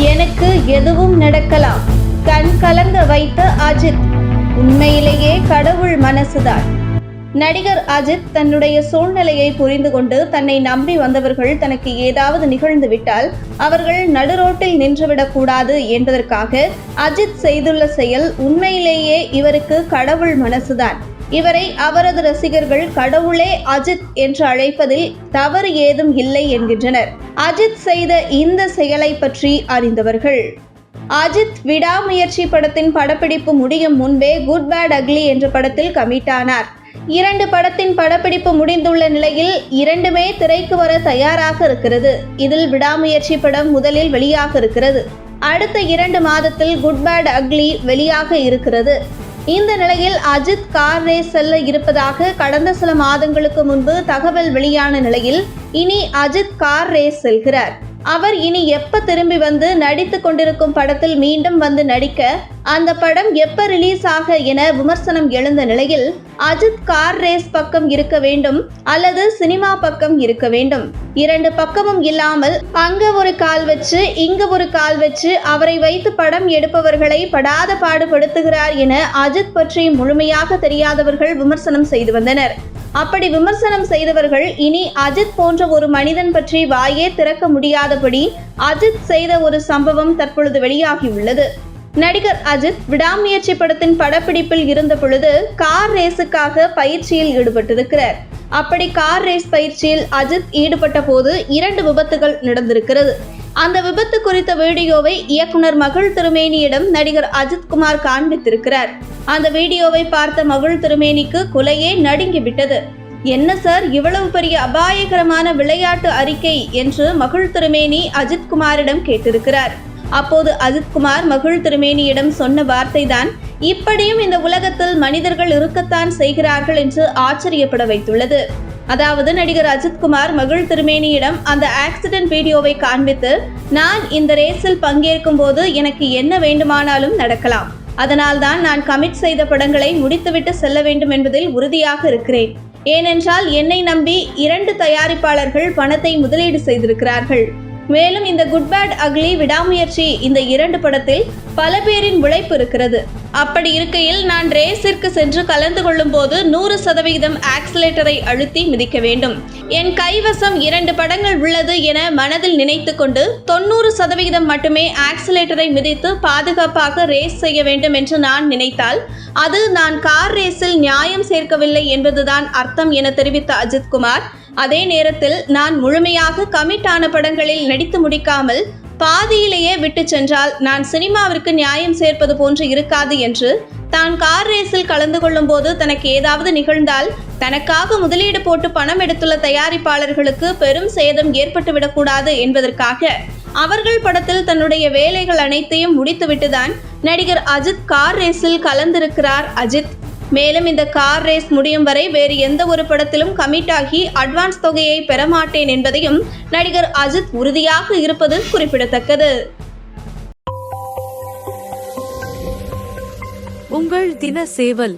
எனக்கு எதுவும் நடக்கலாம். கண் கலங்க வைத்த அஜித். உண்மையிலேயே கடவுள் மனசுதான். நடிகர் அஜித் தன்னுடைய சூழ்நிலையை புரிந்து கொண்டு தன்னை நம்பி வந்தவர்கள் தனக்கு ஏதாவது நிகழ்ந்து விட்டால் அவர்கள் நடுரோட்டில் நின்றுவிடக்கூடாது என்பதற்காக அஜித் செய்துள்ள செயல் உண்மையிலேயே இவருக்கு கடவுள் மனசுதான். இவரை அவரது ரசிகர்கள் கடவுளே அஜித் என்று அழைப்பதில் தவறு ஏதும் இல்லை என்கின்றனர். அஜித் செய்த இந்த செயலை பற்றி அறிந்தவர்கள். அஜித் விடாமுயற்சி படத்தின் படப்பிடிப்பு முடியும் முன்பே குட் பேட் அக்லி என்ற படத்தில் கமிட் ஆனார். இரண்டு படத்தின் படப்பிடிப்பு முடிந்துள்ள நிலையில் இரண்டுமே திரைக்கு வர தயாராக இருக்கிறது. இதில் விடாமுயற்சி படம் முதலில் வெளியாக இருக்கிறது. அடுத்த இரண்டு மாதத்தில் குட் பேட் அக்லி வெளியாக இருக்கிறது. இந்த நிலையில் அஜித் கார் ரேஸ் செல்ல இருப்பதாக கடந்த சில மாதங்களுக்கு முன்பு தகவல் வெளியான நிலையில் இனி அஜித் கார் ரேஸ் செல்கிறார். அவர் இனி எப்ப திரும்பி வந்து நடித்து கொண்டிருக்கும் படத்தில் மீண்டும் வந்து நடிக்க அந்த படம் எப்ப ரிலீஸ் ஆக என விமர்சனம் எழுந்த நிலையில் அஜித் கார் ரேஸ் பக்கம் இருக்க வேண்டும் அல்லது சினிமா பக்கம் இருக்க வேண்டும். இரண்டு பக்கமும் இல்லாமல் அங்க ஒரு கால் வச்சு இங்க ஒரு கால் வச்சு அவரை வைத்து படம் எடுப்பவர்களை படாத பாடுபடுத்துகிறார் என அஜித் பற்றி முழுமையாக தெரியாதவர்கள் விமர்சனம் செய்து வந்தனர். அப்படி விமர்சனம் செய்தவர்கள் இனி அஜித் போன்ற ஒரு மனிதன் பற்றி வாயே திறக்க முடியாதபடி அஜித் செய்த ஒரு சம்பவம் தற்பொழுது வெளியாகியுள்ளது. நடிகர் அஜித் விடாமுயற்சி படத்தின் படப்பிடிப்பில் இருந்த பொழுது கார் ரேஸுக்காக பயிற்சியில் ஈடுபட்டிருக்கிறார். அப்படி கார் ரேஸ் பயிற்சியில் அஜித் ஈடுபட்ட போது இரண்டு விபத்துகள் நடந்திருக்கிறது. அந்த விபத்து குறித்த வீடியோவை இயக்குனர் மகள் திருமேனியிடம் நடிகர் அஜித்குமார் காண்பித்திருக்கிறார். அந்த வீடியோவை பார்த்த மகள் திருமேனிக்கு குலையே நடுங்கி விட்டது என்ன சார் இவ்வளவு பெரிய அபாயகரமான விளையாட்டு அறிக்கை என்று மகள் திருமேனி அஜித்குமாரிடம் கேட்டிருக்கிறார். அப்போது அஜித்குமார் மகள் திருமேனியிடம் சொன்ன வார்த்தைதான் இப்படியும் இந்த உலகத்தில் மனிதர்கள் இருக்கத்தான் செய்கிறார்கள் என்று ஆச்சரியப்பட வைத்துள்ளது. அதாவது நடிகர் அஜித்குமார் மகிழ் திருமேனியிடம் அந்த ஆக்சிடென்ட் வீடியோவை காண்பித்து நான் இந்த ரேஸில் பங்கேற்கும் போது எனக்கு என்ன வேண்டுமானாலும் நடக்கலாம். அதனால்தான் நான் கமிட் செய்த படங்களை முடித்துவிட்டு செல்ல வேண்டும் என்பதில் உறுதியாக இருக்கிறேன். ஏனென்றால் என்னை நம்பி இரண்டு தயாரிப்பாளர்கள் பணத்தை முதலீடு செய்திருக்கிறார்கள். மேலும் இந்த குட் பேட் அக்லி விடாமுயற்சி இந்த இரண்டு படத்தில் பல பேரின் உழைப்பு இருக்கிறது. அப்படி இருக்கையில் நான் ரேஸிற்கு சென்று கலந்து கொள்ளும் போது நூறு சதவிகிதம் ஆக்சிலேட்டரை அழுத்தி மிதிக்க வேண்டும். என் கைவசம் இரண்டு படங்கள் உள்ளது என மனதில் நினைத்து கொண்டு தொண்ணூறு சதவிகிதம் மட்டுமே ஆக்சிலேட்டரை மிதித்து பாதுகாப்பாக ரேஸ் செய்ய வேண்டும் என்று நான் நினைத்தால் அது நான் கார் ரேஸில் நியாயம் சேர்க்கவில்லை என்பதுதான் அர்த்தம் என தெரிவித்த அஜித்குமார் அதே நேரத்தில் நான் முழுமையாக கமிட் ஆன படங்களில் நடித்து முடிக்காமல் பாதியிலேயே விட்டு சென்றால் நான் சினிமாவிற்கு நியாயம் சேர்ப்பது போன்று இருக்காது என்று தான் கார் ரேஸில் கலந்து கொள்ளும் போது தனக்கு ஏதாவது நிகழ்ந்தால் தனக்காக முதலீடு போட்டு பணம் எடுத்துள்ள தயாரிப்பாளர்களுக்கு பெரும் சேதம் ஏற்பட்டுவிடக்கூடாது என்பதற்காக அவர்கள் படத்தில் தன்னுடைய வேலைகள் அனைத்தையும் முடித்துவிட்டுதான் நடிகர் அஜித் கார் ரேஸில் கலந்திருக்கிறார் அஜித். மேலும் இந்த கார் ரேஸ் முடியும் வரை வேறு எந்த ஒரு படத்திலும் கமிட் ஆகி அட்வான்ஸ் தொகையை பெற மாட்டேன் என்பதையும் நடிகர் அஜித் உறுதியாக இருப்பது குறிப்பிடத்தக்கது. உங்கள் தின சேவல்